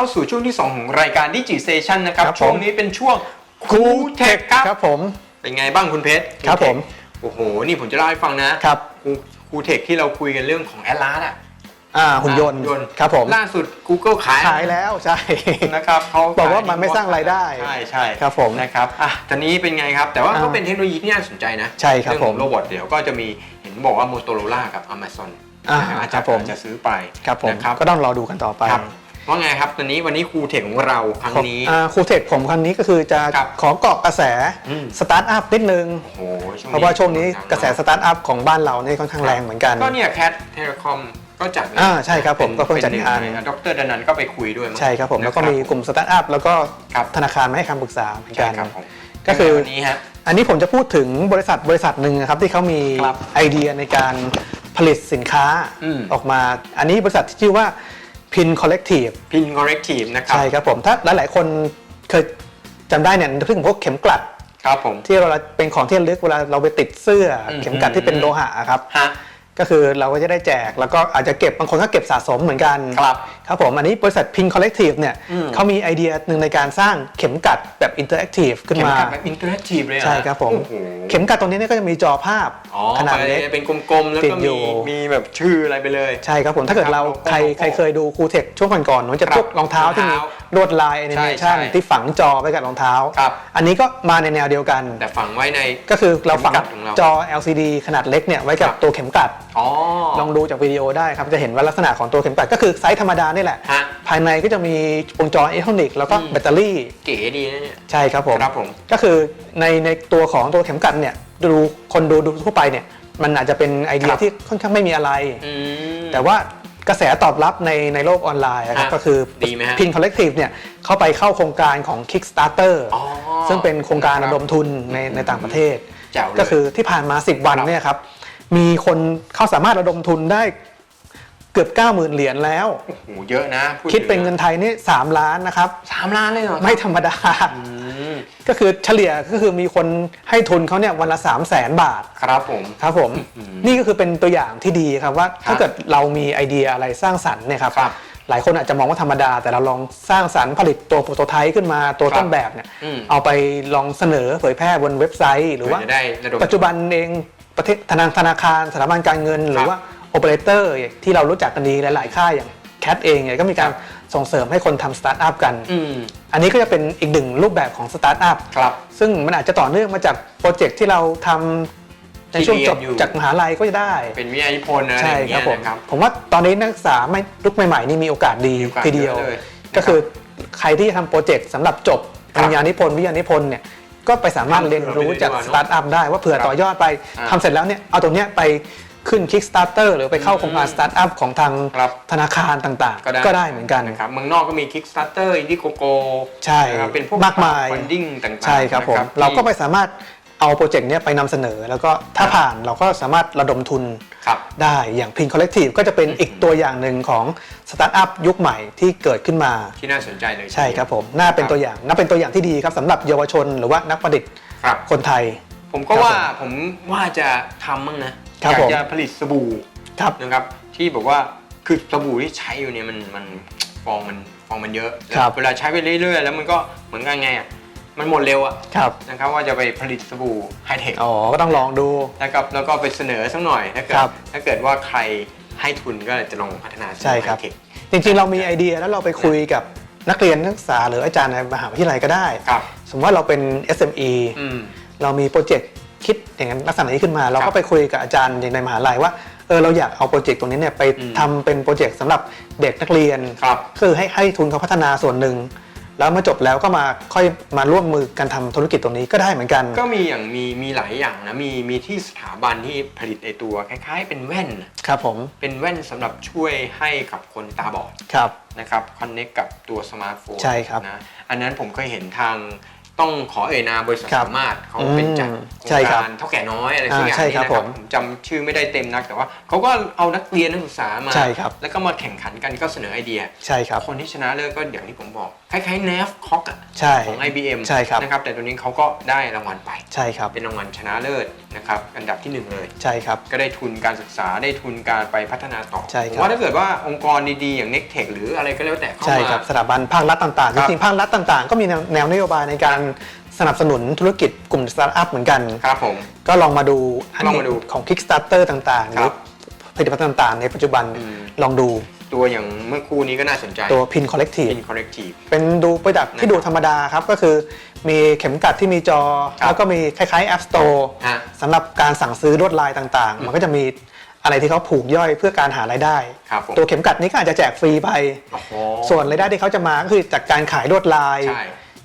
เข้าสู่ช่วงที่ 2 ของรายการดิจิเซชันนะครับ ครับผม ช่วงนี้เป็นช่วงคูเทคครับ ครับผม เป็นไงบ้างคุณเพชรครับผม โอ้โห นี่ผมจะเล่าให้ฟังนะครับคูคูเทคที่เราคุยกันเรื่องของแอดลาสอะอ่าหุ่นยนต์ครับผมล่าสุด Google ขายขายแล้วใช่ นะครับเขาบอกว่าขยมันไม่สร้างรายได้ใช่ใช่ครับผมนะครับอะตอนนี้เป็นไงครับ แต่ว่าอ่าก็เป็นเทคโนโลยีที่น่าสนใจนะใช่ครับเรื่องของผมโรบอทเดี๋ยวก็จะมีเห็นบอกว่า Motorola กับ Amazon อ่าอาจครัจะบผม อาจจะซื้อไปครับผม นะครับ ก็ต้องรอดูกันต่อไป ครับ ว่าไงครับตอนนี้วันนี้ครูเทคของเราครั้งนี้อ่าครูเทคผมครั้งนี้ก็คือจะครับขอเกาะกระแสอืม สตาร์ทอัพนิดนึง โอ้โหเพราะว่าช่วงนี้กระแสสดังมตาร์ทอัพของบ้านเราเนี่ยค่อนข้างแรงเหมือนกัน ก็เนี่ยแคทเทเลคอมก็จัดนะอ่าใช่ครับผมป็นก็เพิ่งจัดงานป็หดรดนันก็ไปคุยด้วยมั้งใช่ครับผม แล้วก็นะมีกลุ่มสตาร์ทอัพแล้วก็ครับธนาคารมาให้คำปรึกษาเหมือนใช่กันครับผมก็คือ วันนี้ฮะ อันนี้ผมจะพูดถึงบริษัทบริษัทหนึ่งนะครับที่เขามีครับไอเดียในการผลิตสินค้าอืม ออกมา อันนี้บริษัทที่ชื่อว่า Pin Collective พิน corrective นะครับ ใช่ครับผม ถ้าหลายๆคนเคยจำได้เนี่ยนึกถึงพวกเข็มกลัด ครับผม ที่เราเป็นของที่ระลึกเวลาเราไปติดเสื้ออมเข็มกลัดที่เป็นโลหะอะครับ ฮะ ก็คือเราก็จะได้แจกแล้วก็อาจจะเก็บบางคนก็เก็บสะสมเหมือนกันครับครับผมอันนี้บริษัท Pin Collective เนี่ยอืมเขามีไอเดียหนึ่งในการสร้างเข็มกลัดแบบอินเตอร์แอคทีฟขึ้นเข็มมาขัดแบบอินเทอร์แอคทีฟเลยเหอใช่ครับผมโอ้โหเข็มกลัดตรงนี้เนี่ยก็จะมีจอภาพอ๋อขนาดเล็กเป็นกลมๆแล้วติก็ดอยู่มีมีแบบชื่ออะไรไปเลย ใช่ครับผมถ้าเกิดเราครับใครโลโก้ใครเคยดูครูเทคช่วงก่อนๆมันจะครับพวกรองเท้าที่มีรองเท้า ลวดลายแอนิเมใช่ชันใช่ที่ฝังจอไว้กับรองเท้า ครับ อันนี้ก็มาในแนวเดียวกัน แต่ฝังไว้ใน ก็คือเราฝังเข็มกลัดของเราจอ LCD ขนาดเล็กเนี่ยไว้กับครับ ตัวเข็มกลัด อ๋อ ลองดูจากวิดีโอได้ครับ จะเห็นว่าลักษณะของตัวเข็มกลัดก็คือไซส์ธรรมดานี่แหละ ฮะภายในก็จะมีวงจรอิเล็กทรอนิกส์แล้วก็อืม แบตเตอรี่ เก๋ดีนะเนี่ย ใช่ครับผม ครับผม ก็คือในในตัวของตัวเข็มกลัดเนี่ยดูคนดูดูทั่วไปเนี่ยมันอาจจะเป็นไอเดียครับ ที่ค่อนข้างไม่มีอะไร อืม แต่ว่า กระแสตอบรับในในโลกออนไลน์นะครับฮะก็คือดีไหมฮะพินคอลเลกทีฟเนี่ยเข้าไปเข้าโครงการของ Kickstarter อ๋อซึ่งเป็นโครงการครัระบดมทุนในในต่างประเทศแจ๋วเลยก็คือที่ผ่านมา 10 วันครับเนี่ยครับมีคนเขาสามารถระดมทุนได้ เกือบ 90,000 เหรียญแล้ว โอ้โหเยอะนะพูคิดเป็นถึะเงินไทยนี่3ล้านนะครับ สามล้านเลยเหรอไม่ธรรมดา อืมก็คือเฉลี่ยก็คือมีคนให้ทุนเขาเนี่ยวันละ 3 0 0แสนบาทครับผม ครับผมอืมนี่ก็คือเป็นตัวอย่างที่ดีครับว่าครับถ้าเกิดเรามีไอเดียอะไรสร้างสรรค์เนี่ยครับ ครับหลายคนอาจจะมองว่าธรรมดา แต่เราลองสร้างสรรค์ผลิตตัวโปรโตไทป์ขึ้นมาตัวครับต้นแบบเนี่ยอืม เอาไปลองเสนอเผยแพร่บนเว็บไซต์ หรือว่า เพื่อจะได้ระดม ปัจจุบันเองประเทศธนาธนาคารสถาบันการเงิน หรือว่า โอเปอเรเตอร์ที่เรารู้จักกันดีหลาย ๆ ค่ายอย่างแคทเองเนี่ยก็มีการส่งเสริมให้คนทำสตาร์ทอัพกันอืมอันนี้ก็จะเป็นอีกหนึ่งรูปแบบของสตาร์ทอัพครับซึ่งมันอาจจะต่อเนื่องมาจากโปรเจกต์ที่เราทำในช่วงจบที่เรียนอยู่จากมหาลัยก็จะได้ เป็นวิทยานิพนธ์อะไรอใช่ย่างคเงี้รับยผมนะครับผมว่าตอนนี้นักศึกษาไม่ลุกใหม่ๆนี่มีโอกาสดีมีโอกาสทีเดียวเยอะเลยก็คือใครที่จะทำโปรเจกต์สำหรับจบคปรับริญญานิพนธ์วิทยานิพนธ์เนี่ยก็ไปสามารถทำเรียนรู้จากเผื่อไปด้วยสตาร์ทอัพได้ว่าเผื่อครับต่อยอดไปอ่าทำเสร็จแล้วเนี่ยเอาตรงเนี้ยไป ขึ้น Kickstarter หรือไปเข้าโครงการสตาร์ทอัพของทางครับธนาคารต่างๆก็ได้เหมือนกัน นะครับเมืองนอกก็มี Kickstarter Indiegogo ใช่นะครับเป็นพวก มากมายฟันดิ้งต่างๆใช่ครับผม นะเราก็ไปที่สามารถเอาโปรเจกต์เนี้ยไปนำเสนอ แล้วก็ถ้าผ่านเราก็สามารถระดมทุนครับ ได้อย่าง Pin Collective ก็จะเป็นอีกตัวอย่างหนึ่งของสตาร์ทอัพยุคใหม่ที่เกิดขึ้นมา ที่น่าสนใจเลยใช่ครับผมน่าเป็นตัวอย่างน่าเป็นตัวอย่างที่ดีครับสำหรับเยาวชนหรือว่านักประดิษฐ์ครับ คนไทย ผมก็ครับว่าผมว่าจะทำมั้งนะ ครับอยาผกมจะผลิตสบู่ครับ นะครับ ที่แบบว่าคือสบู่ที่ใช้อยู่เนี่ยมันมันฟองมันฟองมันเยอะครับ เวลาใช้ไปเรื่อย ๆ แล้วมันก็เหมือนกันไงอะมันหมดเร็วอะครับนะครับว่าจะไปผลิตสบู่ไฮเทค อ๋อก็ต้องลองดู นะครับแล้วก็ไปเสนอสักหน่อยถ้าเกิดครับถ้าเกิดว่าใครให้ทุนก็จะลองพัฒนาใช่ครับไฮเทค จริงๆ เรามีไอเดียแล้วเราไปคุยกับนักเรียนนักศึกษาหรืออาจารย์ในมหาวิทยาลัยก็ได้ ครับ สมมติว่าเราเป็น SME อืม เรามีโปรเจกต์ คิดอย่างนั้นลักษณะนี้ขึ้นมา เราครัก็บไปคุยกับอาจารย์ในมหาลัยว่าเออเราอยากเอาโปรเจกต์ตรงนี้เนี่ยไปอืมทำเป็นโปรเจกต์สำหรับเด็กนักเรียนครับคือให้ให้ทุนเขาพัฒนาส่วนหนึ่งแล้วเมื่อจบแล้วก็มาค่อยมาร่วมมือกันทำธุรกิจตรงนี้ก็ได้เหมือนกัน ก็มีอย่างมีมีหลายอย่างนะมีมีที่สถาบันที่ผลิตไอตัวคล้ายๆ เป็นแว่นน่ะครับผมเป็นแว่นสำหรับช่วยให้กับคนตาบอดครับนะครับคอนเน็กกับตัวสมาร์ทโฟนใช่ครับนะอันนั้นผมเคยเห็นทาง ต้องขอเอ่ยนามบริษัทครับสามารถเขาเป็นจัดอืมโครใช่งครับการเท่าแก่น้อยอะไรสักอย่างอ่าใช่นี้ครับนะครับผมผมจำชื่อไม่ได้เต็มนักแต่ว่าเขาก็เอานักเรียนนักศึกษามา ใช่ครับ แล้วก็มาแข่งขันกันก็เสนอไอเดีย ใช่ครับ คนที่ชนะเลิศก็อย่างที่ผมบอก คล้ายๆ n a v c o c อะใช่ ของ IBM ใช่ครับ นะครับ แต่ตัวนี้เขาก็ได้รางวัลไป ใช่ครับ เป็นรางวัลชนะเลิศนะครับ อันดับที่หนึ่งเลย ใช่ครับ ก็ได้ทุนการศึกษาได้ทุนการไปพัฒนาต่อใช่ครับ ผมว่าถ้าเกิดว่าองค์กรดีๆ อย่าง n e c t e c h หรืออะไรก็แล้วแต่เข้าใช่มา ครับสถาบันภาครัฐต่างๆ คจรับริงๆภาครัฐต่างๆ ก็มีแนวแนวนโยบายในการสนับสนุนธุรกิจกลุ่มสตาร์ทอัพเหมือนกัน ครับผม ก็ลองมาดูอันลองมาดูของ Kickstarter ต่างๆหครืรัอบผลิตภัณฑ์ต่างๆ ในปัจจุบันอืม ลองดูตัวอย่างเมื่อครู่นี้ก็น่าสนใจตัว Pin Collective Pin Collective เป็นดูประดับที่ดูธรรมดาครับ ก็คือมีเข็มกัดที่มีจอ ครับแล้วก็มีคล้ายๆ App Store ฮะสำหรับการสั่งซื้อลวดลายต่างๆ มันก็จะมีอะไรที่เขาผูกย่อยเพื่อการหารายได้ ครับผม ตัวเข็มกัดนี้ก็อาจจะแจกฟรีไปโอ้โหส่วนรายได้ที่เขาจะมาก็คือจากการขายลวดลาย ใช่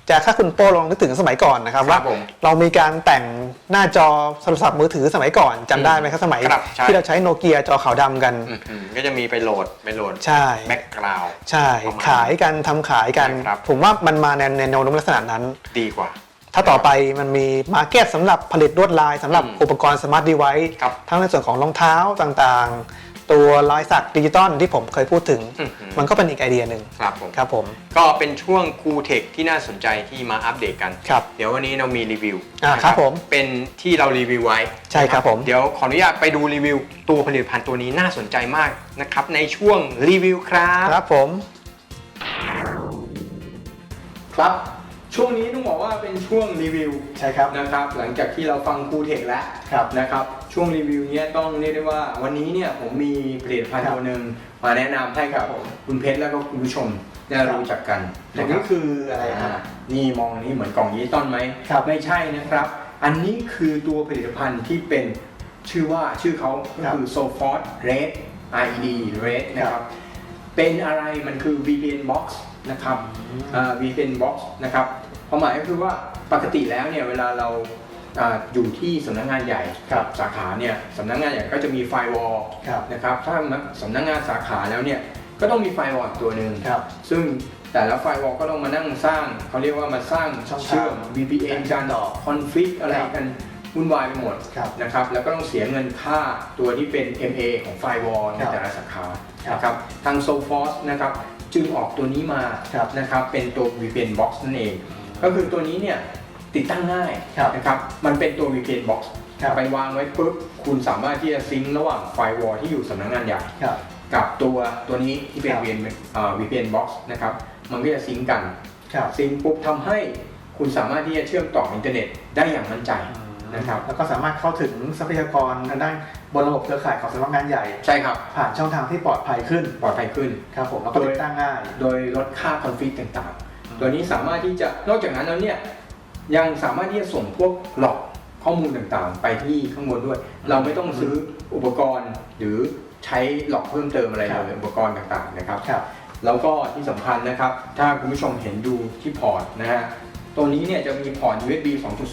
จะถ้าคุณโป้ลองนึกถึงสมัยก่อนนะครับครัว่าบผมเรามีการแต่งหน้าจอโทรศัพท์มือถือสมัยก่อนจำได้ไหมครับสมัย ครับใช่ ที่เราใช้โนเกียจอขาวดำกัน อื้อหือก็จะมีไปโหลดไปโหลดใช่ แบ็กกราวด์ใช่ ประมาณขายกันทำขายกันใช่ครับ ผมว่ามันมาในในแนวโน้มลักษณะนั้น ดีกว่า ถ้าต่อไปมันมีมาร์เก็ตสำหรับผลิตลวดลายสำหรับอืมอุปกรณ์สมาร์ทดีไวซ์ครับทั้งในส่วนของรองเท้าต่างๆ ตัวลายสักดิจิตอลที่ผมเคยพูดถึง อื้อหือ มันก็เป็นอีกไอเดียหนึ่งครับผม ครับผมก็เป็นช่วงคูเทคที่น่าสนใจที่มาอัปเดตกัน ครับ เดี๋ยววันนี้เรามีรีวิวอ่านะครับผมเป็นที่เรารีวิวไว้ใช่ครับผม เดี๋ยวขออนุญาตไปดูรีวิวตัวผลิตภัณฑ์ตัวนี้น่าสนใจมากนะครับ ในช่วงรีวิวครับ ครับผม ครับ ช่วงนี้ต้องบอกว่าเป็นช่วงรีวิวใช่ครับนะครับ หลังจากที่เราฟังคูเทคแล้วครับนะครับ ช่วงรีวิวเนี้ยต้องเรียกได้ว่าวันนี้เนี่ยผมมีผลิตภัณฑ์ครับตัวหนึ่งมาแนะนำให้กับคุณเพชรแล้วก็คุณผู้ชมได้รู้จักกันอันนะคนี้รับคืออะไรครับ อ่านี่มองนี่เหมือนกล่องยีต้อนไหมครับ ไม่ใช่นะครับ อันนี้คือตัวผลิตภัณฑ์ที่เป็นชื่อว่าชื่อเขาก็คือ s o f o r t Red IED Red นะครับ เป็นอะไรมันคือ VPN Box นะครับอ่า VPN Box นะครับความหมายก็คือว่าปกติแล้วเนี่ยเวลาเราอ่าอยู่ที่สำนักงานใหญ่ครับสาขาเนี่ยสำนักงานใหญ่ก็จะมีไฟวอลครับนะครับถ้าสำนักงานสาขาแล้วเนี่ยก็ต้องมีไฟวอลตัวหนึ่งครับซึ่งแต่ละไฟวอลก็ต้องมานั่งสร้างเขาเรียกว่ามาสร้างช่องทางเชื่อม VPN การต่อคอนฟิกอะไรครับกันวุ่นวายไปหมดครับนะครับแล้วก็ต้องเสียเงินค่าตัวที่เป็น MA ของไฟวอลในครับแต่ละสาขาครับนะครับทาง s o f o r c e นะครับ จึงออกตัวนี้มาครับนะครับเป็นตัว VPN Box นั่นเอง ก็คือตัวนี้เนี่ยติดตั้งง่ายครับนะครับมันเป็นตัว VPN Box ครับไปวางไว้ปุ๊บคุณสามารถที่จะซิงค์ระหว่างไฟวอลที่อยู่สำนักงานใหญ่ครับกับตัวตัวนี้ที่เป็นครับ VPN เอ่อ VPN Box นะครับมันก็จะซิงก์กันครับซิงก์ปุ๊บทำให้คุณสามารถที่จะเชื่อมต่ออินเทอร์เน็ตได้อย่างมั่นใจนะครับแล้วก็สามารถเข้าถึงทรัพยากรทางด้าน บนระบบเครือข่ายของสำนักงานใหญ่ ใช่ครับ ผ่านช่องทางที่ปลอดภัยขึ้นปลอดภัยขึ้น ครับผมแล้วก็ติดตั้งง่าย โดยลดค่าคอนฟิกต่างๆ ตัวนี้สามารถที่จะนอกจากนั้นแล้วเนี่ยยังสามารถที่จะส่งพวกหลอกข้อมูลต่างๆ ไปที่ข้างบนด้วย เราไม่ต้องซื้ออุปกรณ์หรือใช้หลอกเพิ่มเติมอะไรครับ เลยอุปกรณ์ต่างๆนะครับ ครับ แล้วก็ที่สำคัญนะครับ ถ้าคุณผู้ชมเห็นดูที่พอร์ตนะฮะตัวนี้เนี่ยจะมีพอร์ต USB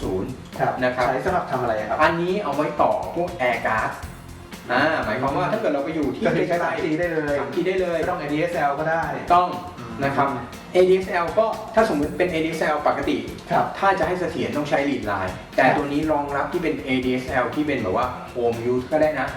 2.0 ครับ นะครับ ใช้สำหรับทำอะไรครับ อันนี้เอาไว้ต่อพวกแอร์การ์ด อ่าหมายความว่าถ้าเกิดเราไปอยู่ที่ก็คือใช้ไกล 3G ได้เลยๆ 3G ได้เลย ไม่ต้อง ADSL ก็ได้ ต้องนะครับ ADSL ก็ถ้าสมมติเป็น ADSL ปกติ ครับถ้าจะให้เสถียรต้องใช้ lead line แต่ครับตัวนี้รองรับที่เป็น ADSL ที่เป็นแบบว่า home use ก็ได้นะ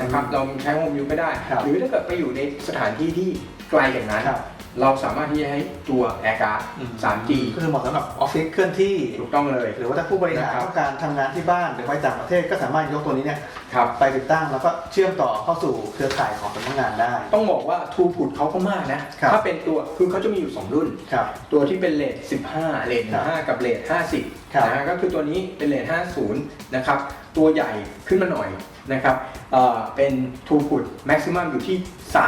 นะครับเราใช้ home use ก็ได้ ครับหรือถ้าเกิดไปอยู่ในสถานที่ที่ไกลอย่างนั้น ครับ เราสามารถที่จะให้ตัว Air Card 3G ก็คือเหมาะสำหรับออฟฟิศเคลื่อนที่ถูกต้องเลย หรือว่าถ้าผู้บริหารนะครับต้องการทำงานที่บ้านหรือไปต่างประเทศก็สามารถยกตัวนี้เนี่ยครับไปติดตั้งแล้วก็เชื่อมต่อเข้าสู่เครือข่ายของสำนักงานได้ ต้องบอกว่า Throughput เขาก็มากนะครับถ้าเป็นตัวคือเขาจะมีอยู่ 2 รุ่นครับตัวที่เป็นเลท15 เลทครับ15กับเลทครับ50 นะฮะก็คือตัวนี้เป็นเลท50 นะครับ ตัวใหญ่ขึ้นมาหน่อยนะครับเอ่อเป็น throughput maximum อยู่ที่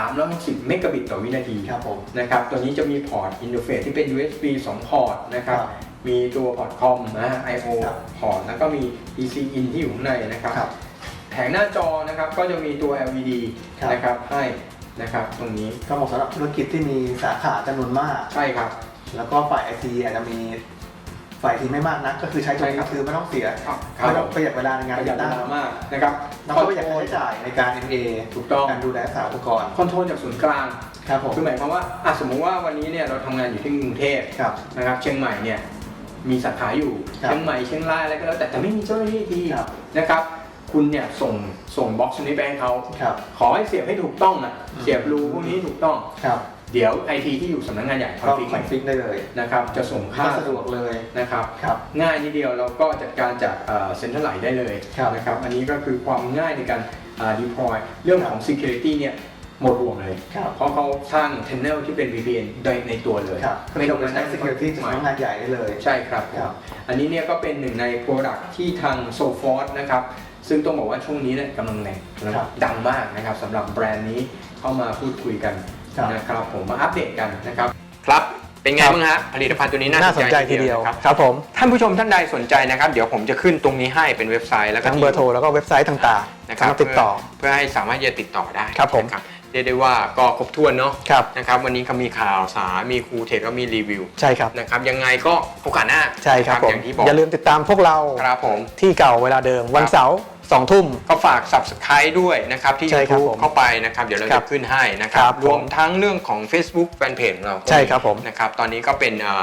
360เมกะบิตต่อวินาทีครับผมนะครับตัวนี้จะมีพอร์ตอินเทอร์เฟซที่เป็น USB 2 พอร์ตนะครับครับมีตัวพอร์ตคอมนะฮะ I/O ครับพอร์ตแล้วก็มี PC in ที่อยู่ข้างในนะครับครับแผงหน้าจอนะครับก็จะมีตัว LED ครับนะครับให้นะครับตรงนี้ก็เหมาะสำหรับธุรกิจที่มีสาขาจำนวนมากใช่ครับ แล้วก็ฝ่ายไอทีอาจจะมี ฝ่ายทีไม่มากนักก็คือใช้ตัวนี้ใช่ครับคือไม่ต้องเสียครับ ไม่ต้องประหยัดเวลาในงานประหยัติดดเวตั้งลามากนะครับแล้วก็ประหยัดค่าใช้จ่ายในการ MA ถูกต้อง การดูแลรักษาอุปกรณ์คอนโทรลจากศูนย์กลางครับผมคือหมายความว่าอะสมมุติว่าวันนี้เนี่ยเราทำงานอยู่ที่กรุงเทพครับ นะครับเชียงใหม่เนี่ยมีสาขาอยู่ครับเชียงใหม่เชียงรายอะไรก็แล้วแต่แต่ไม่มีเจ้าหน้าที่ทีครับ นะครับ คุณเนี่ยส่งส่งบ็อกซ์นี้ไปให้เขาครับ ขอให้เสียบให้ถูกต้องอะเสียบรูพวกนี้ถูกต้อง ครับ เดี๋ยวไอทีที่อยู่สำนักงานใหญ่คอนก็ฟิกคอนฟิกได้เลยนะครับจะส่งค่าก็สะดวกเลยนะครับครับ ง่ายนิดเดียวเราก็จัดการจากเซ็นทรัลไลได้เลยครับ นะครับอันนี้ก็คือความง่ายในการอ่า deploy เรื่องของ security เนี่ยหมดห่วงเลย ครับ เพราะเขาสร้าง tunnel ที่เป็น VPN ในในตัวเลยครับไม่ต้องมามาใช้ security จากสำนักงานใหญ่ได้เลย ใช่ครับ ครับ อันนี้เนี่ยก็เป็นหนึ่งใน product ที่ทาง s o f o r นะครับ ซึ่งต้องบอกว่าช่วงนี้เนี่ยกำลังแรงกำลังครับ ดังมากนะครับสำหรับแบรนด์นี้เข้ามาพูดคุยกัน ครับ นะครับผมมาอัปเดตกันนะครับ ครับ เป็นไงครับบ้างฮะผลิตภัณฑ์ตัวนี้น่าน่าสนใจทีเดียวนะครับ ครับผม ท่านผู้ชมท่านใดสนใจนะครับ เดี๋ยวผมจะขึ้นตรงนี้ให้เป็นเว็บไซต์แล้วก็ทั้งเบอร์โทรแล้วก็เว็บไซต์ต่างๆนะคสารับมารถติดต่อเพื่อให้สามารถจะติดต่อได้ครับผม นะเรียกได้ว่าก็ครบถ้วนเนาะครับ นะครับวันนี้ก็มีข่าวสารมีครูเทคก็มีรีวิวใช่ครับ นะครับยังไงก็โอกาสหน้าใช่ครับนะผม อย่างที่บอกอย่าลืมติดตามพวกเราครับผม ที่เก่าเวลาเดิมวันเสาร์ สองทุ่ม ก็ฝาก subscribe ด้วยนะครับที่ ใช่ครับ YouTube ผมเข้าไปนะครับเดี๋ยวเราครัจะบขึ้นให้นะครัครับบรวมผมทั้งเรื่องของ Facebook Fanpage ของเราก็ใช่ครับผมนะครับตอนนี้ก็เป็นเอ่อ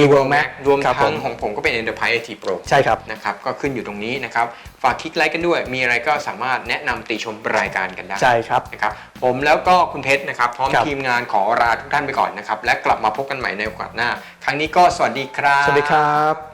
e w o r l d Mac รวมครับผทั้งม ของผมก็เป็น Enterprise IT Pro ใช่ครับ นะครับก็ขึ้นอยู่ตรงนี้นะครับ ฝากคลิกไลค์กันด้วย มีอะไรก็สามารถแนะนำติชมรายการกันได้ใช่ครับ นะครับผมแล้วก็คุณเพชรนะครับ พร้อมครับ ทีมงานขอลาทุกท่านไปก่อนนะครับ และกลับมาพบกันใหม่ในโอกาสหน้า ครั้งนี้ก็สวัสดีครับ สวัสดีครับ